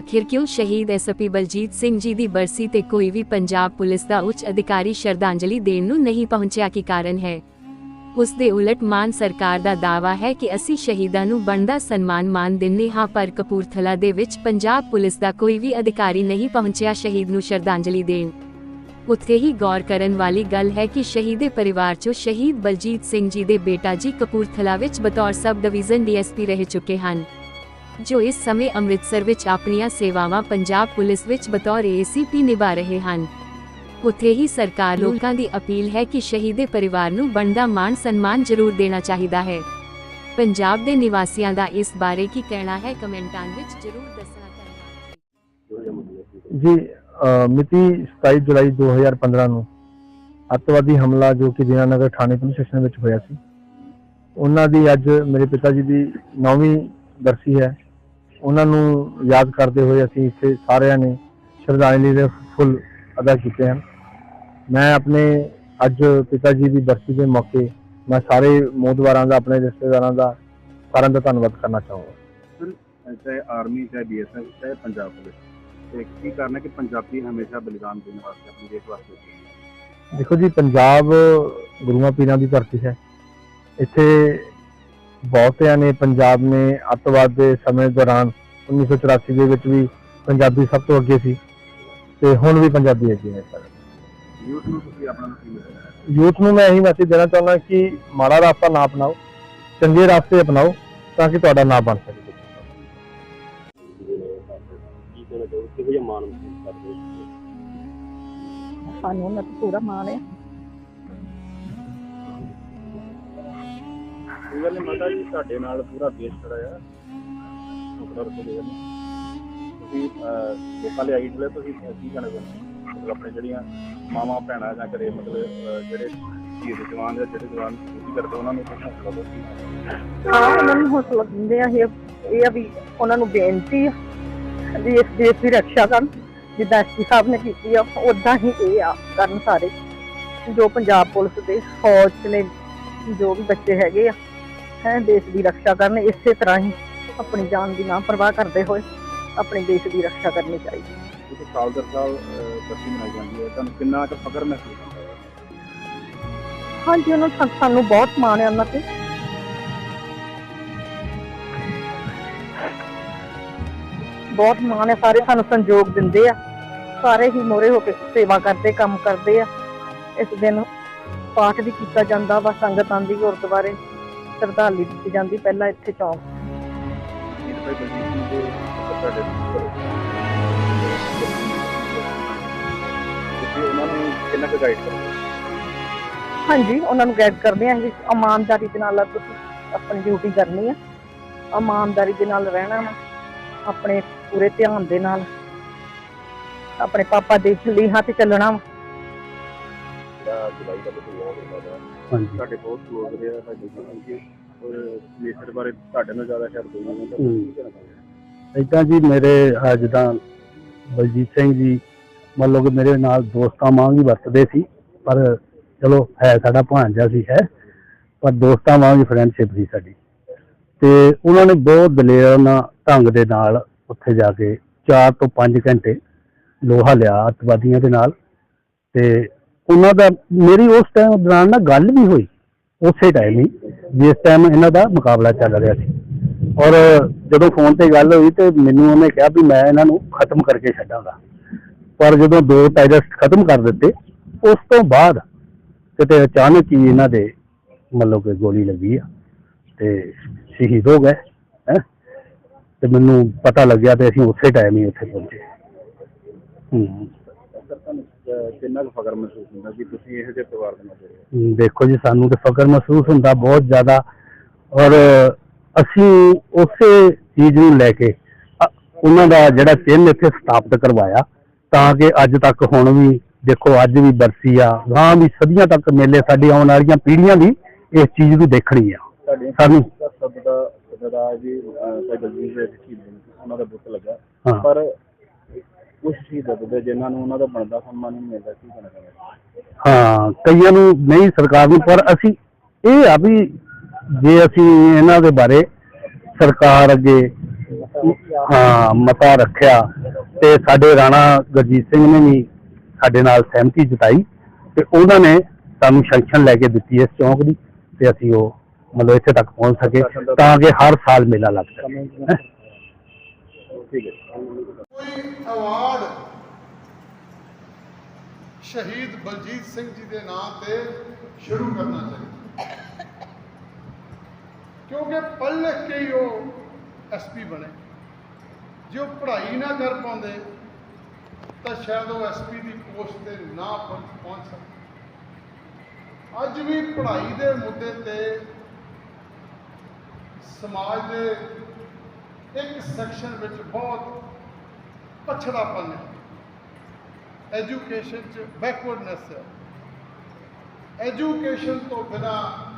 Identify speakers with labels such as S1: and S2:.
S1: ਆਖਿਰ ਕਿਉਂ ਸ਼ਹੀਦ ਐਸਪੀ ਬਲਜੀਤ ਸਿੰਘ ਜੀ ਦੀ ਬਰਸੀ ਤੇ ਕੋਈ ਵੀ ਪੰਜਾਬ ਪੁਲਿਸ ਦਾ ਉੱਚ ਅਧਿਕਾਰੀ ਸ਼ਰਧਾਂਜਲੀ ਦੇਣ ਨੂੰ ਨਹੀਂ ਪਹੁੰਚਿਆ ਕੀ ਕਾਰਨ ਹੈ? ਉਸ ਦੇ ਉਲਟ ਮਾਨ ਸਰਕਾਰ ਦਾ ਦਾਅਵਾ ਹੈ ਕਿ ਅਸੀਂ ਸ਼ਹੀਦਾਂ ਨੂੰ ਬਣਦਾ ਸਨਮਾਨ ਮਾਨ ਦਿੰਦੇ ਹਾਂ, ਪਰ ਕਪੂਰਥਲਾ ਦੇ ਵਿੱਚ ਪੰਜਾਬ ਪੁਲਿਸ ਦਾ ਕੋਈ ਵੀ ਅਧਿਕਾਰੀ ਨਹੀਂ ਪਹੁੰਚਿਆ ਸ਼ਹੀਦ ਨੂੰ ਸ਼ਰਧਾਂਜਲੀ ਦੇਣ। ਉੱਥੇ ਹੀ ਗੌਰ ਕਰਨ ਵਾਲੀ ਗੱਲ ਹੈ ਕਿ ਸ਼ਹੀਦੇ ਪਰਿਵਾਰ ਚੋਂ ਸ਼ਹੀਦ ਬਲਜੀਤ ਸਿੰਘ ਜੀ ਦੇ ਬੇਟਾ ਜੀ ਕਪੂਰਥਲਾ ਵਿੱਚ ਬਤੌਰ ਸਬ ਡਿਵੀਜ਼ਨ ਡੀਐਸਪੀ ਰਹਿ ਚੁੱਕੇ ਹਨ। ਜੋ ਇਸ ਸਮੇਂ ਅੰਮ੍ਰਿਤਸਰ ਵਿੱਚ ਆਪਣੀਆਂ ਸੇਵਾਵਾਂ ਪੰਜਾਬ ਪੁਲਿਸ ਵਿੱਚ ਬਤੌਰ ਏਸੀਪੀ ਨਿਭਾ ਰਹੇ ਹਨ। ਉੱਥੇ ਹੀ ਸਰਕਾਰ ਲੋਕਾਂ ਦੀ ਅਪੀਲ ਹੈ ਕਿ ਸ਼ਹੀਦੇ ਪਰਿਵਾਰ ਨੂੰ ਬਣਦਾ ਮਾਣ ਸਨਮਾਨ ਜ਼ਰੂਰ ਦੇਣਾ ਚਾਹੀਦਾ ਹੈ। ਪੰਜਾਬ ਦੇ ਨਿਵਾਸੀਆਂ ਦਾ ਇਸ ਬਾਰੇ ਕੀ ਕਹਿਣਾ ਹੈ ਕਮੈਂਟਾਂ ਵਿੱਚ ਜ਼ਰੂਰ ਦੱਸਣਾ
S2: ਜੀ ਮਿਤੀ 27 ਜੁਲਾਈ 2015 ਨੂੰ ਅੱਤਵਾਦੀ ਹਮਲਾ ਜੋ ਕਿ ਦੀਨਾਨਗਰ ਥਾਣੇ ਪੁਲਿਸ ਸਟੇਸ਼ਨ ਵਿੱਚ ਹੋਇਆ ਸੀ। ਉਹਨਾਂ ਦੀ ਅੱਜ ਮੇਰੇ ਪਿਤਾ ਜੀ ਦੀ 9ਵੀਂ ਬਰਸੀ ਹੈ। ਉਹਨਾਂ ਨੂੰ ਯਾਦ ਕਰਦੇ ਹੋਏ ਅਸੀਂ ਇੱਥੇ ਸਾਰਿਆਂ ਨੇ ਸ਼ਰਧਾਂਜਲੀ ਦੇ ਫੁੱਲ ਅਦਾ ਕੀਤੇ ਹਨ। ਮੈਂ ਆਪਣੇ ਅੱਜ ਪਿਤਾ ਜੀ ਦੀ ਬਰਸੀ ਦੇ ਮੌਕੇ ਮੈਂ ਸਾਰੇ ਮੋਦਵਾਰਾਂ ਦਾ ਆਪਣੇ ਰਿਸ਼ਤੇਦਾਰਾਂ ਦਾ ਸਾਰਿਆਂ ਦਾ ਧੰਨਵਾਦ ਕਰਨਾ ਚਾਹੂੰਗਾ।
S3: ਚਾਹੇ ਆਰਮੀ ਚਾਹੇ ਬੀਐਸਐਫ ਚਾਹੇ ਪੰਜਾਬ ਪੁਲਿਸ। ਤੇ ਕੀ ਕਾਰਨ ਹੈ ਕਿ ਪੰਜਾਬੀ ਹਮੇਸ਼ਾ ਬਲੀਦਾਨ ਦੇਣ ਵਾਸਤੇ ਆਪਣੀ ਦੇਸ਼ ਵਾਸਤੇ ਅੱਗੇ ਹੈ।
S2: ਦੇਖੋ ਜੀ ਪੰਜਾਬ ਗੁਰੂਆਂ ਪੀਰਾਂ ਦੀ ਧਰਤੀ ਹੈ। ਇੱਥੇ ਬਹੁਤਿਆਂ ਨੇ ਪੰਜਾਬ ਨੇ ਅੱਤਵਾਦ ਦੇ ਸਮੇਂ ਦੌਰਾਨ 1984 ਦੇ ਵਿੱਚ ਵੀ ਪੰਜਾਬੀ ਸਭ ਤੋਂ ਅੱਗੇ ਸੀ ਤੇ ਹੁਣ ਵੀ ਪੰਜਾਬੀ ਅੱਗੇ ਹੈ ਸਰ।
S3: ਯੂਥ ਨੂੰ ਤੁਸੀਂ ਆਪਣਾ ਕੀ ਮਿਲਦਾ
S2: ਯੂਥ ਨੂੰ ਮੈਂ ਇਹੀ ਮੈਸੇਜ ਦੇਣਾ ਚਾਹੁੰਦਾ ਕਿ ਮਾੜਾ ਰਸਤਾ ਨਾ ਅਪਣਾਓ ਚੰਗੇ ਰਸਤੇ ਅਪਣਾਓ ਤਾਂ ਕਿ ਤੁਹਾਡਾ ਨਾਮ ਬਣ ਸਕੇ।
S4: ਸਾਨੂੰ ਉਹਨਾਂ ਤੇ ਪੂਰਾ ਮਾਣ ਹੈ।
S3: ਇਹ ਗੱਲ ਮਾਤਾ ਜੀ ਤੁਹਾਡੇ ਨਾਲ ਪੂਰਾ ਦੇਸ਼ ਖੜਾ ਆ। ਮੁਕਦਰ ਤੋਂ ਦੇ ਤੁਸੀਂ ਅਹ, ਲੋਕਾਂ ਲਈ ਆਈ ਤੁਸੀਂ ਕੀ ਕਹਿਣਾ ਚਾਹੁੰਦੇ ਹੋ? ਮਤਲਬ ਆਪਣੇ ਜਿਹੜੀਆਂ ਮਾਵਾਂ ਭੈਣਾਂ ਜਾਂ ਕਰੇ ਮਤਲਬ ਅਹ, ਜਿਹੜੇ ਧੀ ਦੇ ਜਵਾਨ ਜਾਂ ਜਿਹੜੇ ਜਵਾਨ ਡਿਊਟੀ ਕਰਦੇ ਉਹਨਾਂ ਨੂੰ ਤੁਸੀਂ ਹੌਸਲਾ ਦਿਓ।
S4: ਹਾਂ ਉਹਨਾਂ ਨੂੰ ਹੌਸਲਾ ਦਿੰਦੇ ਆ। ਇਹ ਇਹ ਆ ਵੀ ਉਹਨਾਂ ਨੂੰ ਬੇਨਤੀ ਆ ਵੀ ਇਸ ਦੇਸ਼ ਦੀ ਰੱਖਿਆ ਕਰਨ। ਜਿੱਦਾਂ ਐਸਪੀ ਸਾਹਿਬ ਨੇ ਕੀਤੀ ਆ ਉਦਾਂ ਹੀ ਇਹ ਆ ਕਰਨ ਸਾਰੇ। ਜੋ ਪੰਜਾਬ ਪੁਲਿਸ ਦੇ ਫੌਜ ਨੇ ਜੋ ਵੀ ਬੱਚੇ ਹੈਗੇ ਆ ਹੈ ਦੇਸ਼ ਦੀ ਰੱਖਿਆ ਕਰਨ ਇਸੇ ਤਰ੍ਹਾਂ ਹੀ ਆਪਣੀ ਜਾਨ ਦੀ ਨਾ ਪਰਵਾਹ ਕਰਦੇ ਹੋਏ ਆਪਣੇ ਦੇਸ਼ ਦੀ ਰੱਖਿਆ ਕਰਨੀ ਚਾਹੀਦੀ।
S3: ਕਿਉਂਕਿ ਸਾਲ ਦਰ ਸਾਲ ਬਰਸੀ ਮਨਾਈ ਜਾਂਦੀ ਹੈ ਤੁਹਾਨੂੰ ਕਿੰਨਾ ਕੁ ਫਖਰ ਮਹਿਸੂਸ ਹੁੰਦਾ ਹੈ?
S4: ਹਾਂਜੀ ਉਹਨਾਂ ਸਾ- ਸਾਨੂੰ ਬਹੁਤ ਮਾਣ ਹੈ ਉਹਨਾਂ ਤੇ। ਬਹੁਤ ਮਾਣ ਹੈ ਸਾਰੇ ਸਾਨੂੰ ਸੰਯੋਗ ਦਿੰਦੇ ਆ। ਸਾਰੇ ਹੀ ਮੋਰੇ ਹੋ ਕੇ ਸੇਵਾ ਕਰਦੇ ਕੰਮ ਕਰਦੇ ਆ। ਇਸ ਦਿਨ ਪਾਠ ਵੀ ਕੀਤਾ ਜਾਂਦਾ ਵਾ ਸੰਗਤ ਆਂਦੀ ਗੁਰਦੁਆਰੇ। ਸ਼ਰਧਾਂਜਲੀ ਦਿੱਤੀ ਜਾਂਦੀ ਪਹਿਲਾਂ ਇੱਥੇ ਚੌਂਕ। ਹਾਂਜੀ, ਉਹਨਾਂ ਨੂੰ ਗਾਈਡ ਕਰਦੇ ਆ ਵੀ ਇਮਾਨਦਾਰੀ ਦੇ ਨਾਲ ਤੁਸੀਂ ਆਪਣੀ ਡਿਊਟੀ ਕਰਨੀ ਆ। ਇਮਾਨਦਾਰੀ ਦੇ ਨਾਲ ਰਹਿਣਾ ਵਾ। ਆਪਣੇ ਪੂਰੇ ਧਿਆਨ ਦੇ ਨਾਲ। ਆਪਣੇ ਪਾਪਾ ਦੇ ਲੀਹਾਂ ਤੇ ਚੱਲਣਾ ਵਾ।
S3: ਜਿਹੜਾ ਜੁਲਾਈ ਦਾ ਬਦਲਾਅ ਹੁੰਦਾ ਹੈ
S2: ਹਾਂਜੀ।
S3: ਤੁਹਾਡੇ ਬਹੁਤ ਕਲੋਜ਼ ਰਿਹਾ ਤੁਹਾਡੇ ਨਾਲ ਔਰ ਨੇਚਰ ਬਾਰੇ ਤੁਹਾਡੇ ਨਾਲ ਜ਼ਿਆਦਾ ਸ਼ਾਇਦ ਕੋਈ ਨਹੀਂ ਹੁੰਦਾ ਕੀ ਕਹਿਣਾ ਚਾਹੁੰਦੇ
S2: ਇਦਾਂ ਜੀ ਮੇਰੇ ਅਹ, ਜਿੱਦਾਂ ਬਲਜੀਤ ਸਿੰਘ ਜੀ ਮੰਨ ਲਓ ਕਿ ਮੇਰੇ ਨਾਲ ਦੋਸਤਾਂ ਵਾਂਗ ਹੀ ਵਰਤਦੇ ਸੀ ਪਰ ਚਲੋ ਹੈ ਸਾਡਾ ਭਾਂਜਾ ਸੀ ਹੈ। ਪਰ ਦੋਸਤਾਂ ਵਾਂਗ ਹੀ ਫਰੈਂਡਸ਼ਿਪ ਸੀ ਸਾਡੀ। ਤੇ ਉਹਨਾਂ ਨੇ ਬਹੁਤ ਦਲੇਰਾਨਾ ਢੰਗ ਦੇ ਨਾਲ ਉੱਥੇ ਜਾ ਕੇ 4 ਤੋਂ 5 ਘੰਟੇ ਲੋਹਾ ਲਿਆ ਅੱਤਵਾਦੀਆਂ ਦੇ ਨਾਲ। ਤੇ ਉਹਨਾਂ ਦਾ ਮੇਰੀ ਉਸ ਟਾਈਮ ਦੌਰਾਨ ਨਾ ਗੱਲ ਵੀ ਹੋਈ, ਉਸੇ ਟਾਈਮ ਹੀ, ਜਿਸ ਟਾਈਮ ਇਹਨਾਂ ਦਾ ਮੁਕਾਬਲਾ ਚੱਲ ਰਿਹਾ ਸੀ। ਔਰ ਜਦੋਂ ਫੋਨ ਤੇ ਗੱਲ ਹੋਈ ਤੇ ਮੈਨੂੰ ਉਹਨੇ ਕਿਹਾ ਵੀ ਮੈਂ ਇਹਨਾਂ ਨੂੰ ਖਤਮ ਕਰਕੇ ਛੱਡਾਂਗਾ। ਪਰ ਜਦੋਂ ਦੋ ਟਾਈਗਰਸ ਖਤਮ ਕਰ ਦਿੱਤੇ, ਉਸ ਤੋਂ ਬਾਅਦ ਕਿਤੇ ਅਚਾਨਕ ਹੀ ਇਹਨਾਂ ਦੇ ਮਤਲਬ ਕਿ ਗੋਲੀ ਲੱਗੀ ਆ ਤੇ ਸ਼ਹੀਦ ਹੋ ਗਏ, ਹੈ? ਤੇ ਮੈਨੂੰ ਪਤਾ ਲੱਗਿਆ ਤੇ ਅਸੀਂ ਉਸੇ ਟਾਈਮ ਹੀ ਉੱਥੇ ਪਹੁੰਚੇ। ਹੂੰ।
S3: ਸਰ ਤੁਹਾਨੂੰ ਅਹ, ਕਿੰਨਾ ਕੁ ਫਖਰ ਮਹਿਸੂਸ ਹੁੰਦਾ ਕਿ ਤੁਸੀਂ ਇਹੋ ਜਿਹੇ ਪਰਿਵਾਰ ਦੇ ਨਾਲ ਜੁੜੇ ਹੋ?
S2: ਹਮ, ਦੇਖੋ ਜੀ ਸਾਨੂੰ ਤਾਂ ਫਕਰ ਮਹਿਸੂਸ ਹੁੰਦਾ ਬਹੁਤ ਜ਼ਿਆਦਾ। ਔਰ ਅਸੀਂ ਉਸੇ ਚੀਜ਼ ਨੂੰ ਲੈ ਕੇ ਅ, ਉਹਨਾਂ ਦਾ ਜਿਹੜਾ ਚਿੰਨ੍ਹ ਇੱਥੇ ਸਥਾਪਿਤ ਕਰਵਾਇਆ ਤਾਂ ਕਿ ਅੱਜ ਤੱਕ ਹੁਣ ਵੀ ਦੇਖੋ ਅੱਜ ਵੀ ਬਰਸੀ ਆ ਗਾਂ ਵੀ ਸਦੀਆਂ ਤੱਕ ਮੇਲੇ ਸਾਡੀ ਆਉਣ ਵਾਲੀਆਂ ਪੀੜ੍ਹੀਆਂ ਵੀ ਇਸ ਚੀਜ਼ ਨੂੰ ਦੇਖਣੀ ਆ।
S3: ਤੁਹਾਡੇ
S2: ਸਾਨੂੰ
S3: ਸਭ ਦਾ ਦਾ ਜੀ ਭਾਈ ਬਲਜੀਤ ਦੇ ਸ਼ਹੀਦ ਨੇ, ਉਹਨਾਂ ਦਾ ਬੁੱਤ ਲੱਗਾ।
S2: ਹਾਂ।
S3: ਪਰ ਕੁਝ ਸ਼ਹੀਦਾਂ ਦੇ ਜਿਨ੍ਹਾਂ ਨੂੰ ਉਹਨਾਂ ਦਾ ਬਣਦਾ ਸਨਮਾਨ ਨਹੀਂ ਮਿਲਦਾ ਚਾਹੁੰਦੇ
S2: ਹਾਂ ਕਈਆਂ ਨੂੰ ਨਹੀਂ ਸਰਕਾਰ ਨੂੰ ਪਰ ਅਸੀਂ ਇਹ ਆ ਵੀ ਜੇ ਅਸੀਂ ਇਹਨਾਂ ਦੇ ਬਾਰੇ ਸਰਕਾਰ ਅੱਗੇ ਹਾਂ ਮਤਾ ਰੱਖਿਆ ਤੇ ਸਾਡੇ ਰਾਣਾ ਗੁਰਜੀਤ ਸਿੰਘ ਨੇ ਵੀ ਸਾਡੇ ਨਾਲ ਸਹਿਮਤੀ ਜਤਾਈ ਤੇ ਉਹਨਾਂ ਨੇ ਸਾਨੂੰ ਸੈਂਕਸ਼ਨ ਲੈ ਕੇ ਦਿੱਤੀ ਇਸ ਚੌਂਕ ਦੀ ਤੇ ਅਸੀਂ ਉਹ ਮਤਲਬ ਇੱਥੇ ਤੱਕ ਪਹੁੰਚ ਸਕੇ ਤਾਂ ਕਿ ਹਰ ਸਾਲ ਮੇਲਾ ਲੱਗ ਸਕੇ ਹੈਂ।
S3: ਠੀਕ ਹੈ
S5: ਕੋਈ ਅਵਾਰਡ ਸ਼ਹੀਦ ਬਲਜੀਤ ਸਿੰਘ ਜੀ ਦੇ ਨਾਂ ਤੇ ਸ਼ੁਰੂ ਕਰਨਾ ਚਾਹੀਦਾ। ਕਿਉਂਕਿ ਪੜ੍ਹ ਲਿਖ ਕੇ ਹੀ ਉਹ ਐਸਪੀ ਬਣੇ। ਜੇ ਉਹ ਪੜ੍ਹਾਈ ਨਾ ਕਰ ਪਾਉਂਦੇ, ਤਾਂ ਸ਼ਾਇਦ ਉਹ ਐਸਪੀ ਦੀ ਪੋਸਟ ਤੇ ਨਾ ਪਹੁੰਚ ਪਹੁੰਚ ਸਕਦੇ ਅੱਜ ਵੀ ਪੜ੍ਹਾਈ ਦੇ ਮੁੱਦੇ ਤੇ ਸਮਾਜ ਦੇ ਇੱਕ ਸੈਕਸ਼ਨ ਵਿੱਚ ਬਹੁਤ ਪਛੜਾਪਨ ਹੈ। ਐਜੂਕੇਸ਼ਨ ਚ ਬੈਕਵਰਡਨੈਸ ਹੈ। ਐਜੂਕੇਸ਼ਨ ਤੋਂ ਬਿਨਾ